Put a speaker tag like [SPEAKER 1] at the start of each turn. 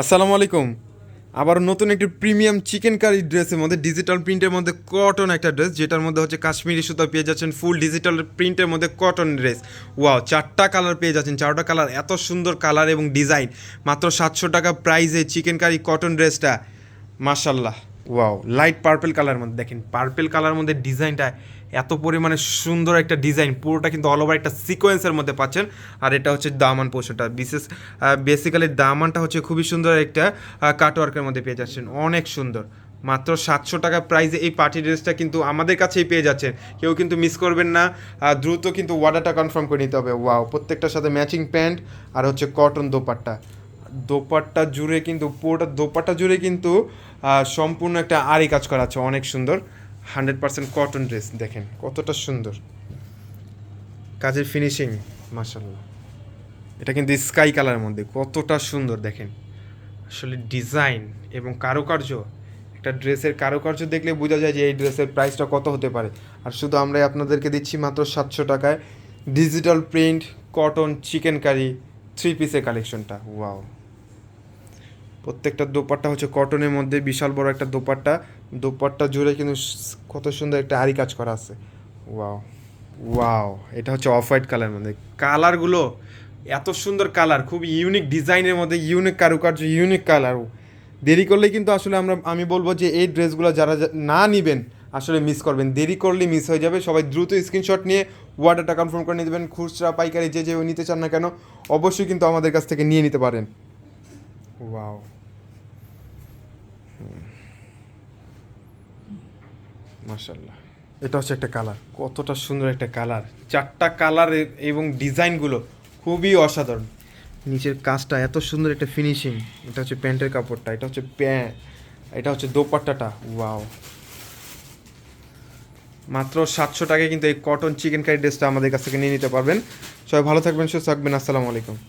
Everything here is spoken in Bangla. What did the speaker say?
[SPEAKER 1] আসসালামু আলাইকুম। আবার নতুন একটি প্রিমিয়াম চিকেন কারি ড্রেসের মধ্যে ডিজিটাল প্রিন্টের মধ্যে কটন একটা ড্রেস যেটার মধ্যে হচ্ছে কাশ্মীরি সুতা পেয়ে যাচ্ছেন ফুল ডিজিটাল প্রিন্টের মধ্যে কটন ড্রেস ওয়াও চারটা কালার পেয়ে যাচ্ছেন, চারটা কালার এত সুন্দর কালার এবং ডিজাইন মাত্র সাতশো টাকা প্রাইজে চিকেন কারি কটন ড্রেসটা মাশাল্লাহ। ওয়াও লাইট পার্পেল কালার মধ্যে। দেখেন পার্পেল কালার মধ্যে ডিজাইনটা এত পরিমাণে সুন্দর একটা ডিজাইন পুরোটা কিন্তু অল ওভার একটা সিকোয়েন্সের মধ্যে পাচ্ছেন। আর এটা হচ্ছে দামান পোষাটা। বিশেষ বেসিক্যালি দামানটা হচ্ছে খুবই সুন্দর একটা কাটওয়ার্কের মধ্যে পেয়ে যাচ্ছেন। অনেক সুন্দর। মাত্র সাতশো টাকা প্রাইসে এই পার্টি ড্রেসটা কিন্তু আমাদের কাছেই পেয়ে যাচ্ছেন। কেউ কিন্তু মিস করবেন না। দ্রুত কিন্তু অর্ডারটা কনফার্ম করে নিতে হবে। ওয়াও প্রত্যেকটার সাথে ম্যাচিং প্যান্ট আর হচ্ছে কটন দোপাট্টা। দোপাট্টা জুড়ে কিন্তু, পুরোটা দোপাট্টা জুড়ে কিন্তু সম্পূর্ণ একটা আরি কাজ করা আছে, অনেক সুন্দর। হান্ড্রেড পার্সেন্ট কটন ড্রেস, দেখেন কতটা সুন্দর। কাজের ফিনিশিং মাসাল্লাহ এটা কিন্তু স্কাই কালারের মধ্যে, কতটা সুন্দর, দেখেন। আসলে ডিজাইন এবং কারুকার্য, একটা ড্রেসের কারুকার্য দেখলে বোঝা যায় যে এই ড্রেসের প্রাইসটা কত হতে পারে। আর শুধু আমরা আপনাদেরকে দিচ্ছি মাত্র সাতশো টাকায়, digital print, cotton, chicken curry, three পিসের কালেকশনটা, ওয়াও। প্রত্যেকটা দোপাট্টা হচ্ছে কটনের মধ্যে, বিশাল বড় একটা দোপাট্টা। দোপাট্টা জুড়ে কিন্তু কত সুন্দর একটা আরি কাজ করা আছে। ওয়াও ওয়াও এটা হচ্ছে অফ হোয়াইট কালার মধ্যে। কালারগুলো এত সুন্দর কালার খুব ইউনিক ডিজাইনের মধ্যে ইউনিক কারুকার্য ইউনিক কালার দেরি করলে কিন্তু আসলে আমরা, আমি বলব যে এই ড্রেসগুলো যারা না নিবেন, আসলে মিস করবেন। দেরি করলে মিস হয়ে যাবে। সবাই দ্রুত স্ক্রিনশট নিয়ে ওয়ার্ডারটা কনফার্ম করে নিয়ে দেবেন খুচরা পাইকারি যে যে নিতে চান না কেন, অবশ্যই কিন্তু আমাদের কাছ থেকে নিয়ে নিতে পারেন। ওয়াও মার্শাল্লাহ এটা হচ্ছে একটা কালার কতটা সুন্দর একটা কালার চারটা কালার এবং ডিজাইনগুলো খুবই অসাধারণ। নিচের কাজটা এত সুন্দর একটা ফিনিশিং এটা হচ্ছে প্যান্টের কাপড়টা এটা হচ্ছে প্যান্ট এটা হচ্ছে দোপাট্টাটা ওয়াও মাত্র সাতশো টাকায় কিন্তু এই কটন চিকেন কারি ড্রেসটা আমাদের কাছ থেকে নিয়ে নিতে পারবেন। সবাই ভালো থাকবেন সুস্থ থাকবেন আসসালামু আলাইকুম।